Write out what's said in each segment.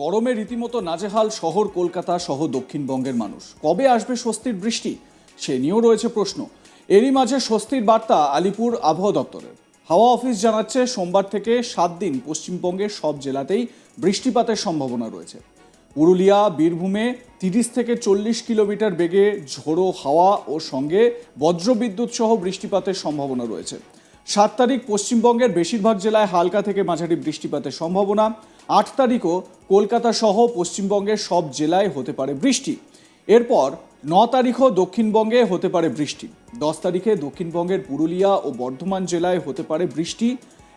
গরমে রীতিমতো নাজেহাল শহর কলকাতা সহ দক্ষিণবঙ্গের মানুষ। কবে আসবে স্বস্তির বৃষ্টি? সে নিয়েও রয়েছে প্রশ্ন। এরই মাঝে স্বস্তির বার্তা আলিপুর আবহাওয়া দপ্তরের। হাওয়া অফিস জানাচ্ছে সোমবার থেকে সাত দিন পশ্চিমবঙ্গের সব জেলাতেই বৃষ্টিপাতের সম্ভাবনা রয়েছে। পুরুলিয়া, বীরভূমে তিরিশ থেকে চল্লিশ কিলোমিটার বেগে ঝোড়ো হাওয়া ও সঙ্গে বজ্রবিদ্যুৎ সহ বৃষ্টিপাতের সম্ভাবনা রয়েছে। সাত তারিখ পশ্চিমবঙ্গের বেশিরভাগ জেলায় হালকা থেকে মাঝারি বৃষ্টিপাতের সম্ভাবনা। আট তারিখও কলকাতা সহ পশ্চিমবঙ্গের সব জেলায় হতে পারে বৃষ্টি। এরপর ন তারিখও দক্ষিণবঙ্গে হতে পারে বৃষ্টি। দশ তারিখে দক্ষিণবঙ্গের পুরুলিয়া ও বর্ধমান জেলায় হতে পারে বৃষ্টি।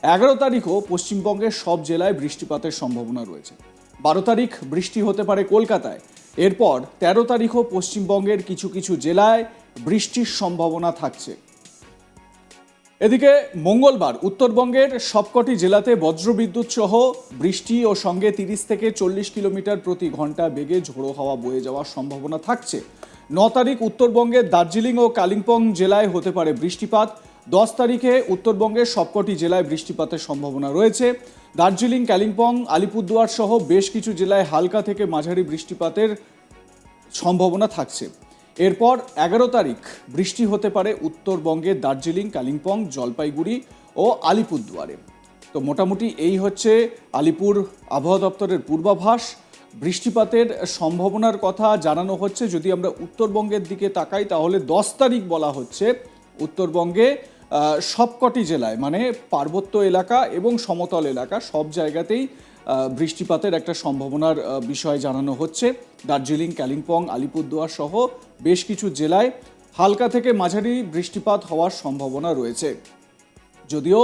এগারো তারিখও পশ্চিমবঙ্গের সব জেলায় বৃষ্টিপাতের সম্ভাবনা রয়েছে। বারো তারিখ বৃষ্টি হতে পারে কলকাতায়। এরপর তেরো তারিখও পশ্চিমবঙ্গের কিছু কিছু জেলায় বৃষ্টির সম্ভাবনা থাকছে। এদিকে মঙ্গলবার উত্তরবঙ্গের সবকটি জেলাতে বজ্রবিদ্যুৎ সহ বৃষ্টি ও সঙ্গে তিরিশ থেকে চল্লিশ কিলোমিটার প্রতি ঘণ্টা বেগে ঝোড়ো হাওয়া বয়ে যাওয়ার সম্ভাবনা থাকছে। ন তারিখ উত্তরবঙ্গের দার্জিলিং ও কালিম্পং জেলায় হতে পারে বৃষ্টিপাত। দশ তারিখে উত্তরবঙ্গের সবকটি জেলায় বৃষ্টিপাতের সম্ভাবনা রয়েছে। দার্জিলিং, কালিম্পং, আলিপুরদুয়ার সহ বেশ কিছু জেলায় হালকা থেকে মাঝারি বৃষ্টিপাতের সম্ভাবনা থাকছে। এরপর এগারো তারিখ বৃষ্টি হতে পারে উত্তরবঙ্গের দার্জিলিং, কালিম্পং, জলপাইগুড়ি ও আলিপুরদুয়ারে। তো মোটামুটি এই হচ্ছে আলিপুর আবহাওয়া দপ্তরের পূর্বাভাস। বৃষ্টিপাতের সম্ভাবনার কথা জানানো হচ্ছে। যদি আমরা উত্তরবঙ্গের দিকে তাকাই, তাহলে দশ তারিখ বলা হচ্ছে উত্তরবঙ্গে সবকটি জেলায় মানে পার্বত্য এলাকা এবং সমতল এলাকা, সব জায়গাতেই বৃষ্টিপাতের একটা সম্ভাবনার বিষয় জানানো হচ্ছে। দার্জিলিং, কালিম্পং, আলিপুরদুয়ার সহ বেশ কিছু জেলায় হালকা থেকে মাঝারি বৃষ্টিপাত হওয়ার সম্ভাবনা রয়েছে। যদিও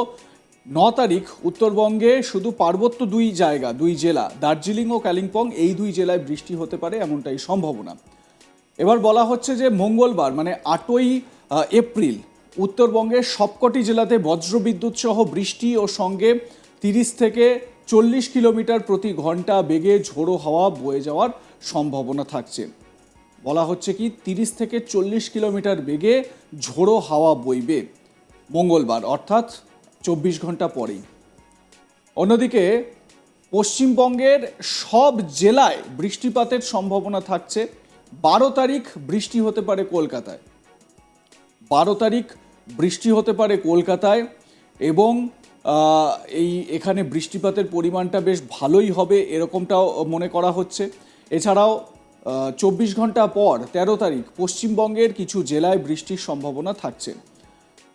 ন তারিখ উত্তরবঙ্গে শুধু পার্বত্য দুই জায়গা, দুই জেলা, দার্জিলিং ও কালিম্পং, এই দুই জেলায় বৃষ্টি হতে পারে এমনটাই সম্ভাবনা। এবার বলা হচ্ছে যে মঙ্গলবার মানে আটই এপ্রিল, উত্তরবঙ্গের সবকটি জেলাতে বজ্রবিদ্যুৎ সহ বৃষ্টি ও সঙ্গে তিরিশ থেকে চল্লিশ কিলোমিটার প্রতি ঘণ্টা বেগে ঝোড়ো হাওয়া বয়ে যাওয়ার সম্ভাবনা থাকছে। বলা হচ্ছে কি, তিরিশ থেকে চল্লিশ কিলোমিটার বেগে ঝোড়ো হাওয়া বইবে মঙ্গলবার, অর্থাৎ চব্বিশ ঘণ্টা পরেই। অন্যদিকে, পশ্চিমবঙ্গের সব জেলায় বৃষ্টিপাতের সম্ভাবনা থাকছে। বারো তারিখ বৃষ্টি হতে পারে কলকাতায়। বারো তারিখ বৃষ্টি হতে পারে কলকাতায় এবং এই এখানে বৃষ্টিপাতের পরিমাণটা বেশ ভালোই হবে এরকমটাও মনে করা হচ্ছে। এছাড়াও চব্বিশ ঘণ্টা পর তেরো তারিখ পশ্চিমবঙ্গের কিছু জেলায় বৃষ্টির সম্ভাবনা থাকছে।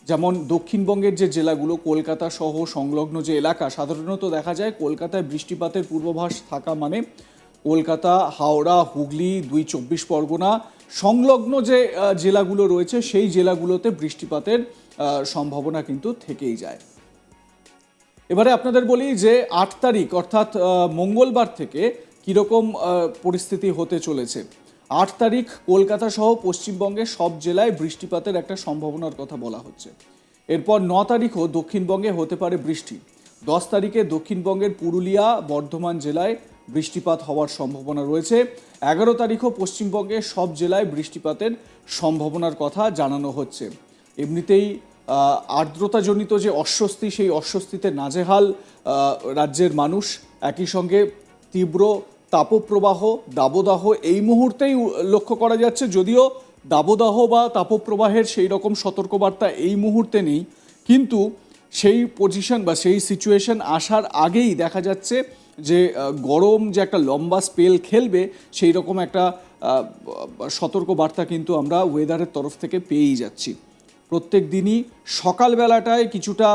যেমন দক্ষিণবঙ্গের যে জেলাগুলো, কলকাতা সহ সংলগ্ন যে এলাকা, সাধারণত দেখা যায় কলকাতায় বৃষ্টিপাতের পূর্বাভাস থাকা মানে কলকাতা, হাওড়া, হুগলি, দুই চব্বিশ পরগনা সংলগ্ন যে জেলাগুলো রয়েছে, সেই জেলাগুলোতে বৃষ্টিপাতের সম্ভাবনা কিন্তু থেকেই যায়। এবারে আপনাদের বলি যে আট তারিখ, অর্থাৎ মঙ্গলবার থেকে কীরকম পরিস্থিতি হতে চলেছে। আট তারিখ কলকাতা সহ পশ্চিমবঙ্গের সব জেলায় বৃষ্টিপাতের একটা সম্ভাবনার কথা বলা হচ্ছে। এরপর ন তারিখও দক্ষিণবঙ্গে হতে পারে বৃষ্টি। দশ তারিখে দক্ষিণবঙ্গের পুরুলিয়া, বর্ধমান জেলায় বৃষ্টিপাত হওয়ার সম্ভাবনা রয়েছে। এগারো তারিখও পশ্চিমবঙ্গের সব জেলায় বৃষ্টিপাতের সম্ভাবনার কথা জানানো হচ্ছে। এমনিতেই আর্দ্রতাজনিত যে অস্বস্তি, সেই অস্বস্তিতে নাজেহাল রাজ্যের মানুষ। একই সঙ্গে তীব্র তাপপ্রবাহ, দাবদাহ, এই মুহূর্তেই লক্ষ্য করা যাচ্ছে, যদিও দাবদাহ বা তাপপ্রবাহের সেই রকম সতর্কবার্তা এই মুহূর্তে নেই। কিন্তু সেই পজিশন বা সেই সিচুয়েশন আসার আগেই দেখা যাচ্ছে যে গরম যে একটা লম্বা স্পেল খেলবে, সেই রকম একটা সতর্কবার্তা কিন্তু আমরা ওয়েদারের তরফ থেকে পেয়েই যাচ্ছি। প্রত্যেক দিনই সকালবেলাটায় কিছুটা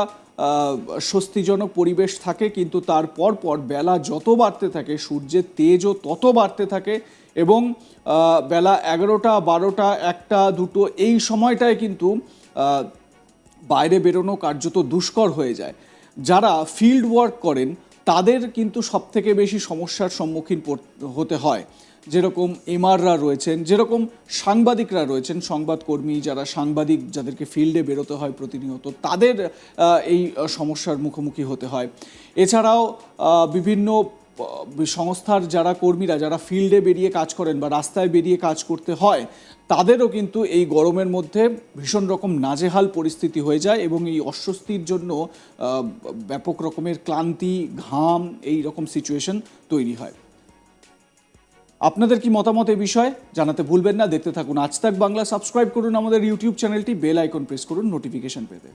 স্বস্তিজনক পরিবেশ থাকে, কিন্তু তারপর পর বেলা যত বাড়তে থাকে, সূর্যের তেজও তত বাড়তে থাকে এবং বেলা এগারোটা, বারোটা, একটা, দুটো, এই সময়টায় কিন্তু বাইরে বেরোনো কার্যত দুষ্কর হয়ে যায়। যারা ফিল্ড ওয়ার্ক করেন, তাদের কিন্তু সবথেকে বেশি সমস্যার সম্মুখীন হতে হয়। যেরকম এমআররা রয়েছেন, যেরকম সাংবাদিকরা রয়েছেন, সংবাদকর্মী যারা সাংবাদিক যাদেরকে ফিল্ডে বেরোতে হয় প্রতিনিয়ত, তাদের এই সমস্যার মুখোমুখি হতে হয়। এছাড়াও বিভিন্ন সংস্থার যারা কর্মীরা যারা ফিল্ডে বেরিয়ে কাজ করেন বা রাস্তায় বেরিয়ে কাজ করতে হয়, তাদেরও কিন্তু এই গরমের মধ্যে ভীষণ রকম নাজেহাল পরিস্থিতি হয়ে যায় এবং এই অস্বস্তির জন্য ব্যাপক রকমের ক্লান্তি, ঘাম, এই রকম সিচুয়েশন তৈরি হয়। আপনাদের কি মতামত এ বিষয়ে জানাতে ভুলবেন না? দেখতে থাকুন। আজ তাক বাংলা, সাবস্ক্রাইব করুন আমাদের ইউটিউব চ্যানেলটি, বেল আইকন প্রেস করুন, নোটিফিকেশন পেতে।